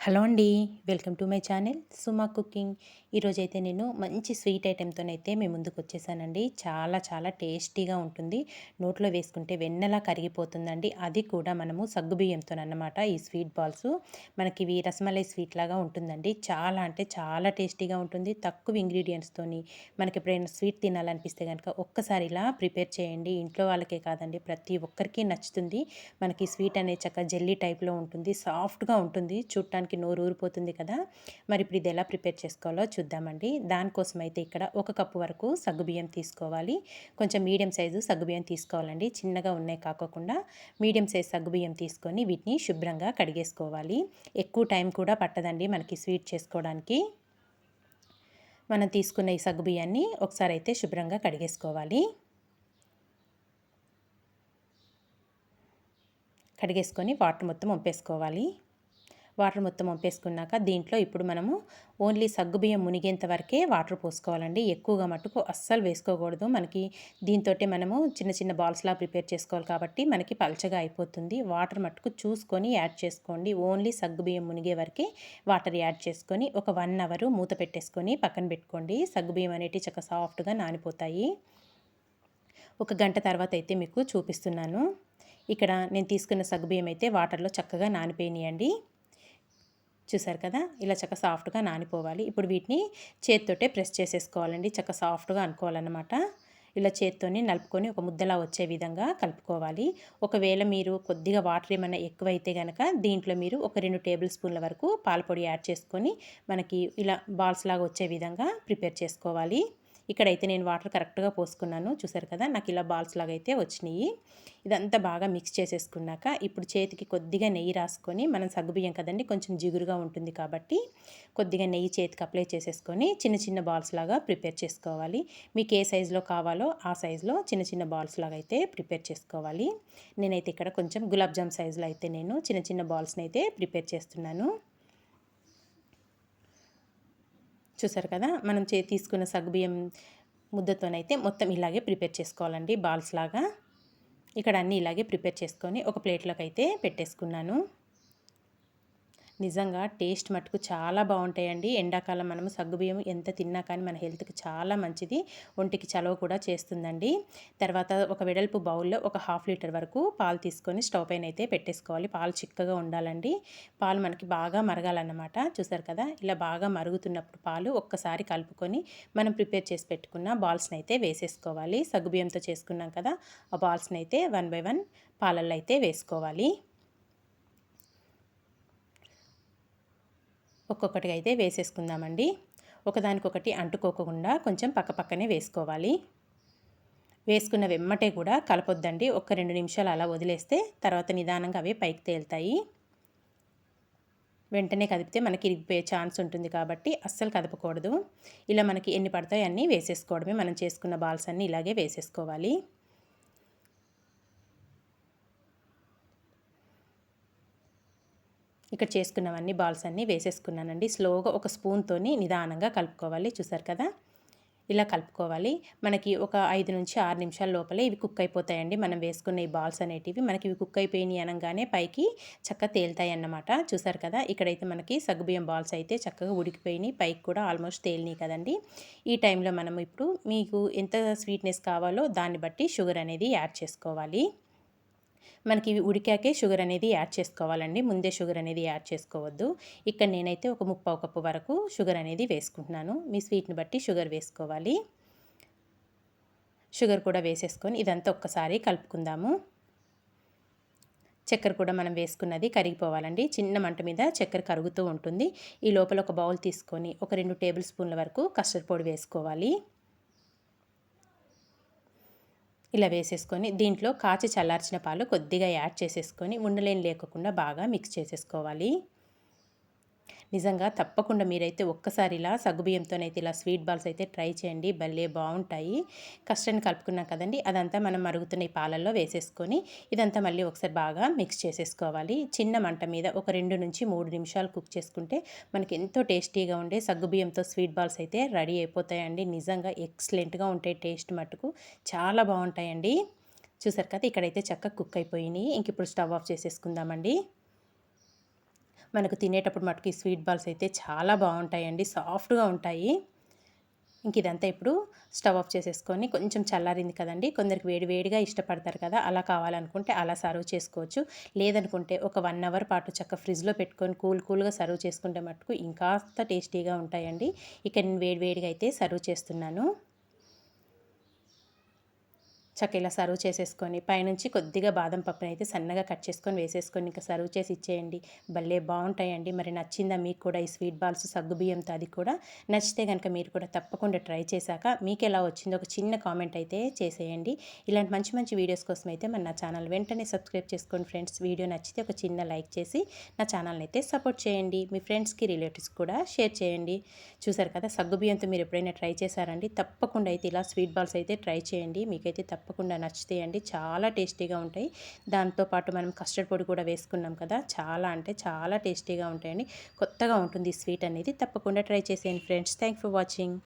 Hello అండి welcome to my channel Suma cooking. ఈరోజైతే నేను మంచి స్వీట్ ఐటెంతోనైతే మేము ముందుకు వచ్చేసానండి. చాలా చాలా టేస్టీగా ఉంటుంది. నోట్లో వేసుకుంటే వెన్నెలా కరిగిపోతుందండి అది కూడా మనము సగ్గుబియ్యంతో అన్నమాట ఈ స్వీట్ బాల్స్. మనకి ఇవి రసమలై స్వీట్ లాగా ఉంటుందండి. చాలా అంటే చాలా టేస్టీగా ఉంటుంది. తక్కువ ఇంగ్రీడియంట్స్తోని మనకి ఎప్పుడైనా స్వీట్ తినాలనిపిస్తే కనుక ఒక్కసారి ఇలా ప్రిపేర్ చేయండి. ఇంట్లో వాళ్ళకే కాదండి ప్రతి ఒక్కరికి నచ్చుతుంది. మనకి స్వీట్ అనే చక్క జెల్లీ టైప్లో ఉంటుంది సాఫ్ట్గా ఉంటుంది. చూడటానికి మనకి నోరు ఊరిపోతుంది కదా. మరి ఇప్పుడు ఇది ఎలా ప్రిపేర్ చేసుకోవాలో చూద్దామండి. దానికోసం అయితే ఇక్కడ ఒక కప్పు వరకు సగ్గుబియ్యం తీసుకోవాలి. కొంచెం మీడియం సైజు సగ్గుబియ్యం తీసుకోవాలండి. చిన్నగా ఉన్నాయి కాకోకుండా మీడియం సైజ్ సగ్గుబియ్యం తీసుకొని వీటిని శుభ్రంగా కడిగేసుకోవాలి. ఎక్కువ టైం కూడా పట్టదండి మనకి స్వీట్ చేసుకోవడానికి. మనం తీసుకున్న ఈ సగ్గుబియ్యాన్ని ఒకసారి అయితే శుభ్రంగా కడిగేసుకోవాలి. కడిగేసుకొని వాటర్ మొత్తం వంపేసుకోవాలి వాటర్ మొత్తం పంపేసుకున్నాక దీంట్లో ఇప్పుడు మనము ఓన్లీ సగ్గుబియ్యం మునిగేంత వరకే వాటర్ పోసుకోవాలండి. ఎక్కువగా మటుకు అస్సలు వేసుకోకూడదు. మనకి దీంతో మనము చిన్న చిన్న బాల్స్లా ప్రిపేర్ చేసుకోవాలి కాబట్టి మనకి పల్చగా అయిపోతుంది. వాటర్ మటుకు చూసుకొని యాడ్ చేసుకోండి. ఓన్లీ సగ్గుబియ్యం మునిగే వరకే వాటర్ యాడ్ చేసుకొని ఒక వన్ అవర్ మూత పెట్టేసుకొని పక్కన పెట్టుకోండి. సగ్గుబియ్యం అనేటివి చక్క సాఫ్ట్గా నానిపోతాయి. ఒక గంట తర్వాత అయితే మీకు చూపిస్తున్నాను. ఇక్కడ నేను తీసుకున్న సగ్గుబియ్యం అయితే వాటర్లో చక్కగా నానిపోయినాయండి. చూసారు కదా? ఇలా చక్క సాఫ్ట్గా నానిపోవాలి. ఇప్పుడు వీటిని చేతితోటే ప్రెస్ చేసేసుకోవాలండి. చక్క సాఫ్ట్గా అనుకోవాలన్నమాట. ఇలా చేత్తోని నలుపుకొని ఒక ముద్దలా వచ్చే విధంగా కలుపుకోవాలి. ఒకవేళ మీరు కొద్దిగా వాటర్ ఏమైనా ఎక్కువైతే కనుక దీంట్లో మీరు ఒక రెండు టేబుల్ స్పూన్ల వరకు పాలపొడి యాడ్ చేసుకొని మనకి ఇలా బాల్స్ లాగా వచ్చే విధంగా ప్రిపేర్ చేసుకోవాలి. ఇక్కడైతే నేను వాటర్ కరెక్ట్గా పోసుకున్నాను. చూసారు కదా నాకు ఇలా బాల్స్ లాగా అయితే వచ్చినాయి. ఇదంతా బాగా మిక్స్ చేసేసుకున్నాక ఇప్పుడు చేతికి కొద్దిగా నెయ్యి రాసుకొని మనం సగ్గుబియ్యం కదండి కొంచెం జిగురుగా ఉంటుంది కాబట్టి కొద్దిగా నెయ్యి చేతికి అప్లై చేసేసుకొని చిన్న చిన్న బాల్స్ లాగా ప్రిపేర్ చేసుకోవాలి. మీకు ఏ సైజులో కావాలో ఆ సైజులో చిన్న చిన్న బాల్స్ లాగా అయితే ప్రిపేర్ చేసుకోవాలి. నేనైతే ఇక్కడ కొంచెం గులాబ్ జామ్ సైజులో అయితే నేను చిన్న చిన్న బాల్స్ని అయితే ప్రిపేర్ చేస్తున్నాను. చూసారు కదా? మనం చే తీసుకున్న సగ్గుబియ్యం ముద్దతోనైతే మొత్తం ఇలాగే ప్రిపేర్ చేసుకోవాలండి బాల్స్ లాగా. ఇక్కడ అన్నీ ఇలాగే ప్రిపేర్ చేసుకొని ఒక ప్లేట్లోకి అయితే పెట్టేసుకున్నాను. నిజంగా టేస్ట్ మటుకు చాలా బాగుంటాయండి. ఎండాకాలం మనము సగ్గుబియ్యం ఎంత తిన్నా కానీ మన హెల్త్కి చాలా మంచిది. ఒంటికి చలవ కూడా చేస్తుందండి. తర్వాత ఒక వెడల్పు బౌల్లో ఒక హాఫ్ లీటర్ వరకు పాలు తీసుకొని స్టవ్ పైన అయితే పెట్టేసుకోవాలి. పాలు చిక్కగా ఉండాలండి. పాలు మనకి బాగా మరగాలన్నమాట. చూసారు కదా? ఇలా బాగా మరుగుతున్నప్పుడు పాలు ఒక్కసారి కలుపుకొని మనం ప్రిపేర్ చేసి పెట్టుకున్న బాల్స్ని అయితే వేసేసుకోవాలి. సగ్గుబియ్యంతో చేసుకున్నాం కదా? ఆ బాల్స్ని అయితే వన్ బై వన్ పాలల్లో అయితే వేసుకోవాలి. ఒక్కొక్కటిగా అయితే వేసేసుకుందామండి. ఒకదానికొకటి అంటుకోకుండా కొంచెం పక్కపక్కనే వేసుకోవాలి. వేసుకున్న వెమ్మటే కూడా కలపొద్దండి. ఒక రెండు నిమిషాలు అలా వదిలేస్తే తర్వాత నిదానంగా అవే పైకి తేలుతాయి. వెంటనే కదిపితే మనకి ఇరిగిపోయే ఛాన్స్ ఉంటుంది కాబట్టి అస్సలు కదపకూడదు. ఇలా మనకి ఎన్ని పడతాయో అన్నీ వేసేసుకోవడమే. మనం చేసుకున్న బాల్స్ అన్నీ ఇలాగే వేసేసుకోవాలి. ఇక్కడ చేసుకున్నవన్నీ బాల్స్ అన్నీ వేసేసుకున్నానండి. స్లోగా ఒక స్పూన్తోని నిదానంగా కలుపుకోవాలి. చూసారు కదా? ఇలా కలుపుకోవాలి. మనకి ఒక ఐదు నుంచి ఆరు నిమిషాల లోపలే ఇవి కుక్ అయిపోతాయండి. మనం వేసుకున్న ఈ బాల్స్ అనేటివి మనకి ఇవి కుక్ అయిపోయినాయి అనగానే పైకి చక్కగా తేలుతాయి అన్నమాట. చూసారు కదా? ఇక్కడైతే మనకి సగ్గుబియ్యం బాల్స్ అయితే చక్కగా ఉడికిపోయినాయి. పైకి కూడా ఆల్మోస్ట్ తేలినాయి కదండి. ఈ టైంలో మనం ఇప్పుడు మీకు ఎంత స్వీట్నెస్ కావాలో దాన్ని బట్టి షుగర్ అనేది యాడ్ చేసుకోవాలి. మనకి ఇవి ఉడికాకే షుగర్ అనేది యాడ్ చేసుకోవాలండి. ముందే షుగర్ అనేది యాడ్ చేసుకోవద్దు. ఇక్కడ నేనైతే ఒక ముప్పావు కప్పు వరకు షుగర్ అనేది వేసుకుంటున్నాను. మీ స్వీట్ని బట్టి షుగర్ వేసుకోవాలి. షుగర్ కూడా వేసేసుకొని ఇదంతా ఒక్కసారి కలుపుకుందాము. చక్కెర కూడా మనం వేసుకున్నది కరిగిపోవాలండి. చిన్న మంట మీద చక్కెర కరుగుతూ ఉంటుంది. ఈ లోపల ఒక బౌల్ తీసుకొని ఒక రెండు టేబుల్ స్పూన్ల వరకు కస్టర్డ్ పొడి వేసుకోవాలి. ఇలా వేసేసుకొని దీంట్లో కాచి చల్లార్చిన పాలు కొద్దిగా యాడ్ చేసేసుకొని ఉండలేని లేకుండా బాగా మిక్స్ చేసేసుకోవాలి. నిజంగా తప్పకుండా మీరైతే ఒక్కసారి ఇలా సగ్గుబియ్యంతోనైతే ఇలా స్వీట్ బాల్స్ అయితే ట్రై చేయండి. భలే బాగుంటాయి. కష్టాన్ని కలుపుకున్నాం కదండి అదంతా మనం మరుగుతున్న ఈ పాలల్లో వేసేసుకొని ఇదంతా మళ్ళీ ఒకసారి బాగా మిక్స్ చేసేసుకోవాలి. చిన్న మంట మీద ఒక రెండు నుంచి మూడు నిమిషాలు కుక్ చేసుకుంటే మనకి ఎంతో టేస్టీగా ఉండే సగ్గుబియ్యంతో స్వీట్ బాల్స్ అయితే రెడీ అయిపోతాయండి. నిజంగా ఎక్సలెంట్గా ఉంటాయి టేస్ట్ మటుకు చాలా బాగుంటాయండి. చూసారు కదా ఇక్కడైతే చక్కగా కుక్ అయిపోయినాయి. ఇంక ఇప్పుడు స్టవ్ ఆఫ్ చేసేసుకుందామండి. మనకు తినేటప్పుడు మటుకు ఈ స్వీట్ బాల్స్ అయితే చాలా బాగుంటాయండి సాఫ్ట్గా ఉంటాయి. ఇంక ఇదంతా ఇప్పుడు స్టవ్ ఆఫ్ చేసేసుకొని కొంచెం చల్లారింది కదండి కొందరికి వేడి వేడిగా ఇష్టపడతారు కదా అలా కావాలనుకుంటే అలా సర్వ్ చేసుకోవచ్చు. లేదనుకుంటే ఒక వన్ అవర్ పాటు చక్క ఫ్రిడ్జ్లో పెట్టుకొని కూల్ కూల్గా సర్వ్ చేసుకుంటే మటుకు ఇంకాస్త టేస్టీగా ఉంటాయండి. ఇక నేను వేడి వేడిగా అయితే సర్వ్ చేస్తున్నాను. చక్క ఇలా సర్వ్ చేసేసుకొని పైనుంచి కొద్దిగా బాదం పప్పుని అయితే సన్నగా కట్ చేసుకొని వేసేసుకొని ఇంకా సర్వ్ చేసి ఇచ్చేయండి. భలే బాగుంటాయండి. మరి నచ్చిందా మీకు కూడా ఈ స్వీట్ బాల్స్ సగ్గు బియ్యంతో అది కూడా. నచ్చితే కనుక మీరు కూడా తప్పకుండా ట్రై చేశాక మీకు ఎలా వచ్చిందో ఒక చిన్న కామెంట్ అయితే చేసేయండి. ఇలాంటి మంచి మంచి వీడియోస్ కోసం అయితే మన నా ఛానల్ వెంటనే సబ్స్క్రైబ్ చేసుకోండి ఫ్రెండ్స్. వీడియో నచ్చితే ఒక చిన్న లైక్ చేసి నా ఛానల్ని అయితే సపోర్ట్ చేయండి. మీ ఫ్రెండ్స్కి రిలేటివ్స్ కూడా షేర్ చేయండి. చూసారు కదా సగ్గు బియ్యంతో మీరు ఎప్పుడైనా ట్రై చేశారండి? తప్పకుండా అయితే ఇలా స్వీట్ బాల్స్ అయితే ట్రై చేయండి. మీకైతే తప్ప తప్పకుండా నచ్చుతాయండి. చాలా టేస్టీగా ఉంటాయి. దాంతోపాటు మనం కస్టర్డ్ పొడి కూడా వేసుకున్నాం కదా చాలా అంటే చాలా టేస్టీగా ఉంటాయండి. కొత్తగా ఉంటుంది స్వీట్ అనేది. తప్పకుండా ట్రై చేసేయండి ఫ్రెండ్స్. Thank for watching.